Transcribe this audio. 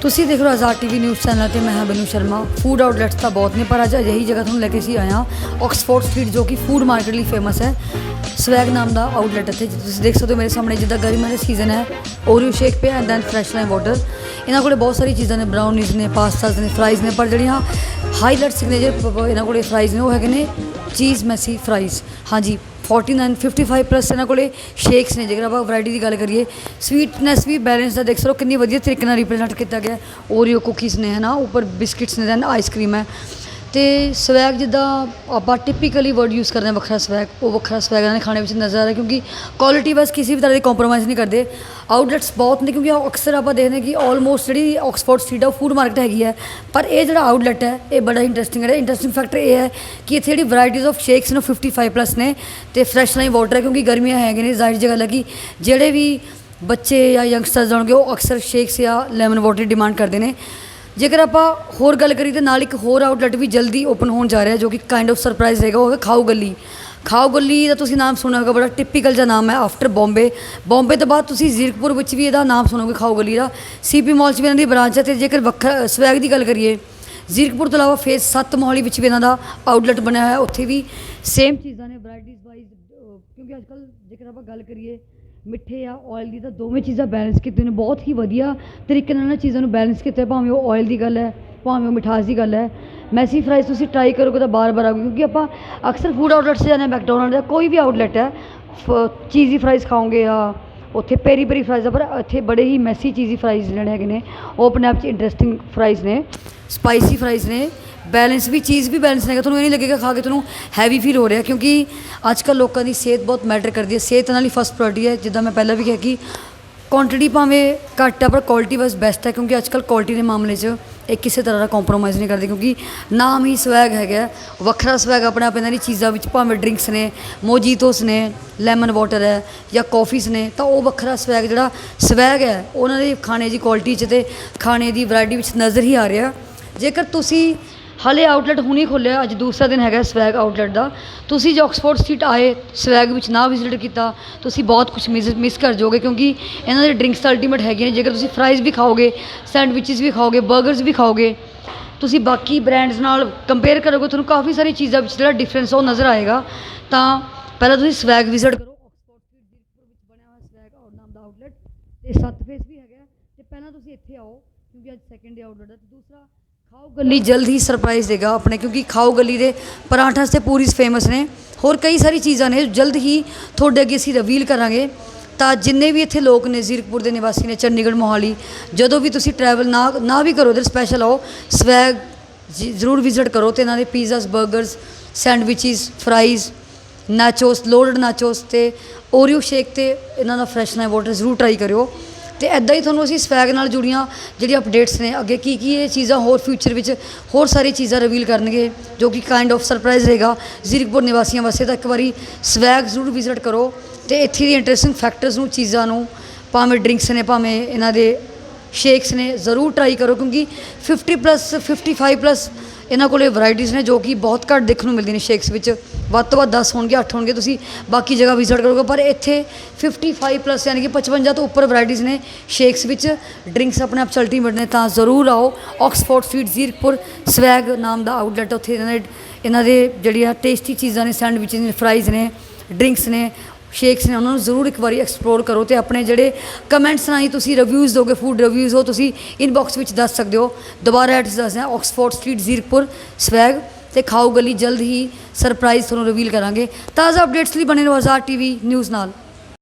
ਤੁਸੀਂ ਦੇਖ ਰਹੇ ਹੋ ਆਜ਼ਾਦ ਟੀਵੀ ਨਿਊਜ਼ ਚੈਨਲ ਤੇ ਮੈਂ ਹਾਂ ਬਨੂ ਸ਼ਰਮਾ। ਫੂਡ ਆਊਟਲੈਟਸ ਤਾਂ ਬਹੁਤ ਨੇ, ਪਰ ਅੱਜ ਅਜਿਹੀ ਜਗ੍ਹਾ ਤੁਹਾਨੂੰ ਲੈ ਕੇ ਸੀ ਆਇਆ ਆਕਸਫੋਰਡ ਸਟਰੀਟ ਜੋ ਕਿ ਫੂਡ ਮਾਰਕੀਟ ਲਈ ਫੇਮਸ ਹੈ। ਸਵੈਗ ਨਾਮ ਦਾ ਆਊਟਲੈਟ ਇੱਥੇ ਤੁਸੀਂ ਦੇਖ ਸਕਦੇ ਹੋ ਮੇਰੇ ਸਾਹਮਣੇ ਜਿੱਦਾਂ ਗਰਮੀਆਂ ਦਾ ਸੀਜ਼ਨ ਹੈ ਓਰੀਓ ਸ਼ੇਕ ਪਿਆ and then fresh lime water ਇਹਨਾਂ ਕੋਲੇ ਬਹੁਤ ਸਾਰੀ ਚੀਜ਼ਾਂ ਨੇ ਬ੍ਰਾਊਨੀਜ਼ ਨੇ ਪਾਸਤਾਸ ਨੇ ਫਰਾਈਜ਼ ਨੇ, ਪਰ ਜਿਹੜੀਆਂ ਹਾਈਲਾਈਟ ਸਿਗਨੇਚਰ ਇਹਨਾਂ ਕੋਲੇ ਫਰਾਈਜ਼ ਨੇ, ਉਹ ਹੈਗੇ ਨੇ ਚੀਜ਼ ਮੈਸੀ ਫਰਾਈਜ਼ ਹਾਂਜੀ 49 55 ਪਲੱਸ ਇਹਨਾਂ ਕੋਲੇ ਸ਼ੇਕਸ ਨੇ। ਜੇਕਰ ਆਪਾਂ ਵੈਰਾਈਟੀ ਦੀ ਗੱਲ ਕਰੀਏ ਸਵੀਟਨੈਸ ਵੀ ਬੈਲੈਂਸ ਦਾ ਦੇਖ ਸਕੋ ਕਿੰਨੀ ਵਧੀਆ ਤਰੀਕੇ ਨਾਲ ਰਿਪਰੈਜ਼ੈਂਟ ਕੀਤਾ ਗਿਆ ਓਰੀਓ ਕੁਕੀਜ਼ ਨੇ, ਹਨਾ? ਉੱਪਰ ਬਿਸਕਿਟਸ ਨੇ ਦੈਨ ਆਈਸਕ੍ਰੀਮ ਹੈ। ਤੇ ਸਵੈਗ ਜਿੱਦਾਂ ਆਪਾਂ ਟਿਪੀਕਲੀ ਵਰਡ ਯੂਜ਼ ਕਰਦੇ ਹਾਂ ਵੱਖਰਾ ਸਵੈਗ, ਉਹ ਵੱਖਰਾ ਸਵੈਗ ਇਹਨਾਂ ਦੇ ਖਾਣੇ ਵਿੱਚ ਨਜ਼ਰ ਆ ਰਿਹਾ ਕਿਉਂਕਿ ਕੁਆਲਿਟੀ ਬਸ ਕਿਸੇ ਵੀ ਤਰ੍ਹਾਂ ਦੀ ਕੰਪਰੋਮਾਈਜ਼ ਨਹੀਂ ਕਰਦੇ। ਆਊਟਲੈਟਸ ਬਹੁਤ ਨੇ ਕਿਉਂਕਿ ਅਕਸਰ ਆਪਾਂ ਦੇਖਦੇ ਹਾਂ ਕਿ ਆਲਮੋਸਟ ਜਿਹੜੀ ਆਕਸਫੋਰਡ ਸਟਰੀਟ ਆ, ਉਹ ਫੂਡ ਮਾਰਕੀਟ ਹੈਗੀ ਹੈ। ਪਰ ਇਹ ਜਿਹੜਾ ਆਊਟਲੈਟ ਹੈ, ਇਹ ਬੜਾ ਇੰਟਰਸਟਿੰਗ ਹੈ। ਇੰਟਰਸਟਿੰਗ ਫੈਕਟਰ ਇਹ ਹੈ ਕਿ ਇੱਥੇ ਜਿਹੜੀ ਵੈਰਾਈਟੀਜ਼ ਆਫ ਸ਼ੇਕਸ ਨੇ 55 ਪਲੱਸ ਨੇ ਤੇ ਫਰੈਸ਼ ਲਾਈਨ ਵਾਟਰ ਹੈ ਕਿਉਂਕਿ ਗਰਮੀਆਂ ਹੈਗੇ ਨੇ। ਜ਼ਾਹਿਰ ਜਗ੍ਹਾ ਲੱਗੀ ਜਿਹੜੇ ਵੀ ਬੱਚੇ ਜਾਂ ਯੰਗਸਟਰਸ ਹੋਣਗੇ ਉਹ ਅਕਸਰ ਸ਼ੇਕਸ ਜਾਂ ਲੈਮਨ ਵਾਟਰ ਡਿਮਾਂਡ ਕਰਦੇ ਨੇ। ਜੇਕਰ ਆਪਾਂ ਹੋਰ ਗੱਲ ਕਰੀਏ ਤਾਂ ਨਾਲ ਇੱਕ ਹੋਰ ਆਊਟਲੈਟ ਵੀ ਜਲਦੀ ਓਪਨ ਹੋਣ ਜਾ ਰਿਹਾ ਜੋ ਕਿ ਕਾਈਂਡ ਆਫ ਸਰਪ੍ਰਾਈਜ਼ ਹੈਗਾ, ਉਹ ਹੈ ਖਾਓ ਗੱਲੀ। ਖਾਓ ਗੱਲੀ ਦਾ ਤੁਸੀਂ ਨਾਮ ਸੁਣਿਆ ਹੋਗਾ ਬੜਾ ਟਿਪੀਕਲ ਜਿਹਾ ਨਾਮ ਹੈ ਆਫਟਰ ਬੰਬੇ ਬੰਬੇ ਤੋਂ ਬਾਅਦ ਤੁਸੀਂ ਜ਼ੀਰਕਪੁਰ ਵਿੱਚ ਵੀ ਇਹਦਾ ਨਾਮ ਸੁਣੋਗੇ, ਖਾਓ ਗੱਲੀ ਦਾ। ਸੀਪੀ ਮਾਲ 'ਚ ਵੀ ਇਹਨਾਂ ਦੀ ਬ੍ਰਾਂਚ ਹੈ ਤੇ ਜੇਕਰ ਵੱਖਰਾ, ਸਵੈਗ ਦੀ ਗੱਲ ਕਰੀਏ, ਜ਼ੀਰਕਪੁਰ ਤੋਂ ਇਲਾਵਾ ਫੇਸ 7 ਮੋਹਾਲੀ ਵਿੱਚ ਵੀ ਇਹਨਾਂ ਦਾ ਆਊਟਲੈਟ ਬਣਿਆ ਹੋਇਆ ਉੱਥੇ ਵੀ ਸੇਮ ਚੀਜ਼ਾਂ ਨੇ ਵੈਰਾਈਟੀਜ਼ ਵਾਈਜ਼ ਕਿਉਂਕਿ ਅੱਜ ਕੱਲ੍ਹ ਜੇਕਰ ਆਪਾਂ ਗੱਲ ਕਰੀਏ ਮਿੱਠੇ ਆ ਆਇਲ ਦੀ ਤਾਂ ਦੋਵੇਂ ਚੀਜ਼ਾਂ ਬੈਲੈਂਸ ਕੀਤੇ ਨੇ, ਬਹੁਤ ਹੀ ਵਧੀਆ ਤਰੀਕੇ ਨਾਲ ਇਹਨਾਂ ਚੀਜ਼ਾਂ ਨੂੰ ਬੈਲੈਂਸ ਕੀਤਾ, ਭਾਵੇਂ ਉਹ ਆਇਲ ਦੀ ਗੱਲ ਹੈ, ਭਾਵੇਂ ਉਹ ਮਿਠਾਸ ਦੀ ਗੱਲ ਹੈ। ਮੈਸੀ ਫਰਾਈਜ਼ ਤੁਸੀਂ ਟਰਾਈ ਕਰੋਗੇ ਤਾਂ ਬਾਰ-ਬਾਰ ਆਓਗੇ ਕਿਉਂਕਿ ਆਪਾਂ ਅਕਸਰ ਫੂਡ ਆਊਟਲੈਟਸ ਜਾਂਦੇ ਹਾਂ ਮੈਕਡੋਨਲਡ ਦਾ ਕੋਈ ਵੀ ਆਊਟਲੈਟ ਹੈ ਚੀਜ਼ੀ ਫਰਾਈਜ਼ ਖਾਓਗੇ ਆ ਉੱਥੇ ਪੇਰੀ ਪੇਰੀ ਫਰਾਈਜ਼ ਆ, ਪਰ ਇੱਥੇ ਬੜੇ ਹੀ ਮੈਸੀ ਚੀਜ਼ੀ ਫਰਾਈਜ਼ ਜਿਹੜੇ ਹੈਗੇ ਨੇ, ਉਹ ਆਪਣੇ ਆਪ 'ਚ ਇੰਟਰਸਟਿੰਗ ਫਰਾਈਜ਼ ਨੇ ਸਪਾਈਸੀ ਫਰਾਈਜ਼ ਨੇ ਬੈਲੈਂਸ ਵੀ, ਚੀਜ਼ ਵੀ ਬੈਲੈਂਸ ਹੈਗਾ, ਤੁਹਾਨੂੰ ਇਹ ਨਹੀਂ ਲੱਗੇਗਾ ਖਾ ਕੇ ਤੁਹਾਨੂੰ ਹੈਵੀ ਫੀਲ ਹੋ ਰਿਹਾ, ਕਿਉਂਕਿ ਅੱਜ ਕੱਲ੍ਹ ਲੋਕਾਂ ਦੀ ਸਿਹਤ ਬਹੁਤ ਮੈਟਰ ਕਰਦੀ ਹੈ, ਸਿਹਤ ਨਾਲ ਹੀ ਫਸਟ ਪ੍ਰਾਇੋਰਟੀ ਹੈ, ਜਿੱਦਾਂ ਮੈਂ ਪਹਿਲਾਂ ਵੀ ਕਿਹਾ ਕਿ ਕੁਆਂਟੀਟੀ ਭਾਵੇਂ ਘੱਟ ਹੈ ਪਰ ਕੁਆਲਿਟੀ ਬਸ ਬੈਸਟ ਹੈ ਕਿਉਂਕਿ ਅੱਜ ਕੱਲ੍ਹ ਕੁਆਲਿਟੀ ਦੇ ਮਾਮਲੇ 'ਚ ਇਹ ਕਿਸੇ ਤਰ੍ਹਾਂ ਦਾ ਕੰਪਰੋਮਾਈਜ਼ ਨਹੀਂ ਕਰਦੇ, ਕਿਉਂਕਿ ਨਾਮ ਹੀ ਸਵੈਗ ਹੈਗਾ ਵੱਖਰਾ ਸਵੈਗ ਆਪਣੇ ਆਪ ਇਹਨਾਂ ਦੀ ਚੀਜ਼ਾਂ ਵਿੱਚ, ਭਾਵੇਂ ਡਰਿੰਕਸ ਨੇ ਮੋਜੀਤੋਸ ਨੇ ਲੈਮਨ ਵਾਟਰ ਹੈ ਜਾਂ ਕਾਫੀਜ਼ ਨੇ, ਤਾਂ ਉਹ ਵੱਖਰਾ ਸਵੈਗ ਜਿਹੜਾ ਸਵੈਗ ਹੈ, ਉਹਨਾਂ ਦੇ ਖਾਣੇ ਦੀ ਕੁਆਲਿਟੀ 'ਚ ਤੇ ਖਾਣੇ ਦੀ ਵੈਰਾਈਟੀ ਵਿੱਚ ਨਜ਼ਰ ਹੀ ਆ ਰਿਹਾ। ਜੇਕਰ ਤੁਸੀਂ ਹਾਲੇ ਆਊਟਲੈਟ ਹੁਣੀ ਖੋਲ੍ਹਿਆ, ਅੱਜ ਦੂਸਰਾ ਦਿਨ ਹੈਗਾ ਸਵੈਗ ਆਊਟਲੈਟ ਦਾ। ਤੁਸੀਂ ਜੇ ਆਕਸਫੋਰਡ ਸਟਰੀਟ ਆਏ, ਸਵੈਗ ਵਿੱਚ ਨਾ ਵਿਜ਼ਿਟ ਕੀਤਾ, ਤੁਸੀਂ ਬਹੁਤ ਕੁਝ ਮਿਸ ਮਿਸ ਕਰ ਜਾਓਗੇ, ਕਿਉਂਕਿ ਇਹਨਾਂ ਦੇ ਡਰਿੰਕਸ ਅਲਟੀਮੇਟ ਹੈਗੀਆਂ ਨੇ। ਜੇਕਰ ਤੁਸੀਂ ਫਰਾਈਜ਼ ਵੀ ਖਾਓਗੇ ਸੈਂਡਵਿਚਸ ਵੀ ਖਾਓਗੇ 버ਗਰਸ ਵੀ ਖਾਓਗੇ, ਤੁਸੀਂ ਬਾਕੀ ਬ੍ਰਾਂਡਸ ਨਾਲ ਕੰਪੇਅਰ ਕਰੋਗੇ, ਤੁਹਾਨੂੰ ਕਾਫੀ ਸਾਰੀ ਚੀਜ਼ਾਂ ਵਿੱਚ ਜਿਹੜਾ ਡਿਫਰੈਂਸ ਉਹ ਨਜ਼ਰ ਆਏਗਾ। ਤਾਂ ਪਹਿਲਾਂ ਤੁਸੀਂ ਸਵੈਗ ਵਿਜ਼ਿਟ ਕਰੋ, ਆਕਸਫੋਰਡ ਸਟਰੀਟ ਜ਼ੀਰਕਪੁਰ ਵਿੱਚ ਬਣਿਆ ਹੋਇਆ ਸਵੈਗ ਆਊਟ ਨਾਮ ਦਾ ਆਊਟਲੈਟ ਤੇ ਸੱਤ ਫੇਸ ਵੀ ਹੈਗਾ। ਤੇ ਪਹਿਲਾਂ ਤੁਸੀਂ ਇੱਥੇ ਆਓ, ਕਿਉਂਕਿ ਅੱਜ ਸੈਕੰਡ ਡੇ ਆਊਟਲੈਟ ਹੈ। ਤੇ ਦੂਸਰਾ ਖਾਓ ਗਲੀ ਜਲਦ ਹੀ ਸਰਪ੍ਰਾਈਜ਼ ਦੇਗਾ ਆਪਣੇ, ਕਿਉਂਕਿ ਖਾਓ ਗਲੀ ਦੇ ਪਰਾਂਠਾਸ ਤੇ ਪੂਰੀਸ ਫੇਮਸ ਨੇ। ਹੋਰ ਕਈ ਸਾਰੀ ਚੀਜ਼ਾਂ ਨੇ, ਜਲਦ ਹੀ ਤੁਹਾਡੇ ਅੱਗੇ ਅਸੀਂ ਰਿਵੀਲ ਕਰਾਂਗੇ। ਤਾਂ ਜਿੰਨੇ ਵੀ ਇੱਥੇ ਲੋਕ ਨੇ, ਜ਼ੀਰਕਪੁਰ ਦੇ ਨਿਵਾਸੀ ਨੇ, ਚੰਡੀਗੜ੍ਹ, ਮੋਹਾਲੀ, ਜਦੋਂ ਵੀ ਤੁਸੀਂ ਟਰੈਵਲ ਨਾ ਨਾ ਵੀ ਕਰੋ, ਇਧਰ ਸਪੈਸ਼ਲ ਆਓ ਸਵੈਗ ਜੀ- ਜ਼ਰੂਰ ਵਿਜ਼ਿਟ ਕਰੋ ਤੇ ਇਹਨਾਂ ਦੇ pizzas 버ਗਰਸ sandwiches fries nachos loaded nachos ਤੇ ਓਰੀਓ ਸ਼ੇਕ ਤੇ ਇਹਨਾਂ ਦਾ ਫਰੈਸ਼ ਨਾ ਵਾਟਰ ਜ਼ਰੂਰ ਟਰਾਈ ਕਰਿਓ। ਤੇ ਐਦਾਂ ਹੀ ਤੁਹਾਨੂੰ ਅਸੀਂ ਸਵੈਗ ਨਾਲ ਜੁੜੀਆਂ ਜਿਹੜੀ ਅਪਡੇਟਸ ਨੇ। ਅੱਗੇ ਕੀ ਕੀ ਇਹ ਚੀਜ਼ਾਂ ਹੋਰ ਫਿਊਚਰ ਵਿੱਚ ਹੋਰ ਸਾਰੀ ਚੀਜ਼ਾਂ ਰਿਵੀਲ ਕਰਨਗੇ, ਜੋ ਕਿ ਕਾਈਂਡ ਆਫ ਸਰਪ੍ਰਾਈਜ਼ ਰਹੇਗਾ। ਜ਼ੀਰਕਪੁਰ ਨਿਵਾਸੀਆਂ ਵਾਸਤੇ ਤਾਂ ਇੱਕ ਵਾਰੀ ਸਵੈਗ ਜ਼ਰੂਰ ਵਿਜ਼ਿਟ ਕਰੋ ਤੇ ਇੱਥੇ ਦੀ ਇੰਟਰਸਟਿੰਗ ਫੈਕਟਰਸ ਨੂੰ, ਚੀਜ਼ਾਂ ਨੂੰ, ਭਾਵੇਂ ਡਰਿੰਕਸ ਨੇ, ਭਾਵੇਂ ਇਹਨਾਂ ਦੇ ਸ਼ੇਕਸ ਨੇ, ਜ਼ਰੂਰ ਟਰਾਈ ਕਰੋ ਕਿਉਂਕਿ 50 ਪਲੱਸ 55 ਪਲੱਸ ਇਹਨਾਂ ਕੋਲੇ ਵੈਰਾਈਟੀਆਂ ਨੇ ਜੋ ਕਿ ਬਹੁਤ ਘੱਟ ਦੇਖਣ ਨੂੰ ਮਿਲਦੀਆਂ ਨੇ ਸ਼ੇਕਸ ਵਿੱਚ। ਵੱਧ ਤੋਂ ਵੱਧ 10 ਹੋਣਗੇ 8 ਹੋਣਗੇ, ਤੁਸੀਂ ਬਾਕੀ ਜਗ੍ਹਾ ਵਿਜ਼ਿਟ ਕਰੋਗੇ। ਪਰ ਇੱਥੇ 55 ਪਲੱਸ ਯਾਨੀ ਕਿ 55 ਤੋਂ ਉੱਪਰ ਵੈਰਾਈਟੀਆਂ ਨੇ ਸ਼ੇਕਸ ਵਿੱਚ। ਡਰਿੰਕਸ ਆਪਣੇ ਆਪ ਚਲਟੀ ਨੇ, ਤਾਂ ਜ਼ਰੂਰ ਆਓ। ਆਕਸਫੋਰਡ ਸਟਰੀਟ ਜ਼ੀਰਕਪੁਰ ਸਵੈਗ ਨਾਮ ਦਾ ਆਊਟਲੈਟ ਉੱਥੇ। ਇਹਨਾਂ ਦੇ ਇਹਨਾਂ ਦੇ ਜਿਹੜੀਆਂ ਟੇਸਟੀ ਚੀਜ਼ਾਂ ਨੇ ਸੈਂਡਵਿਚਸ ਨੇ ਫਰਾਈਜ਼ ਨੇ ਡਰਿੰਕਸ ਨੇ ਸ਼ੇਕਸ ਨੇ ਉਹਨਾਂ ਨੂੰ ਜ਼ਰੂਰ ਇੱਕ ਵਾਰੀ ਐਕਸਪਲੋਰ ਕਰੋ ਤੇ ਆਪਣੇ ਜਿਹੜੇ ਕਮੈਂਟਸ ਰਾਹੀਂ ਤੁਸੀਂ ਰਿਵਿਊਜ਼ ਦੋਗੇ ਫੂਡ ਰਿਵਿਊਜ਼ ਹੋ ਤੁਸੀਂ ਇਨਬਾਕਸ ਵਿੱਚ ਦੱਸ ਸਕਦੇ ਹੋ। ਦੁਬਾਰਾ ਐਡਰੈਸ ਦੱਸਦੇ ਹਾਂ ਆਕਸਫੋਰਡ ਸਟਰੀਟ ਜ਼ੀਰਕਪੁਰ ਸਵੈਗ ਤੇ ਖਾਓ ਗਲੀ, ਜਲਦ ਹੀ ਸਰਪ੍ਰਾਈਜ਼ ਤੁਹਾਨੂੰ ਰਿਵੀਲ ਕਰਾਂਗੇ। ਤਾਜ਼ਾ ਅਪਡੇਟਸ ਲਈ ਬਣੇ ਰਹੋ ਆਜ਼ਾਦ ਟੀਵੀ ਨਿਊਜ਼ ਨਾਲ।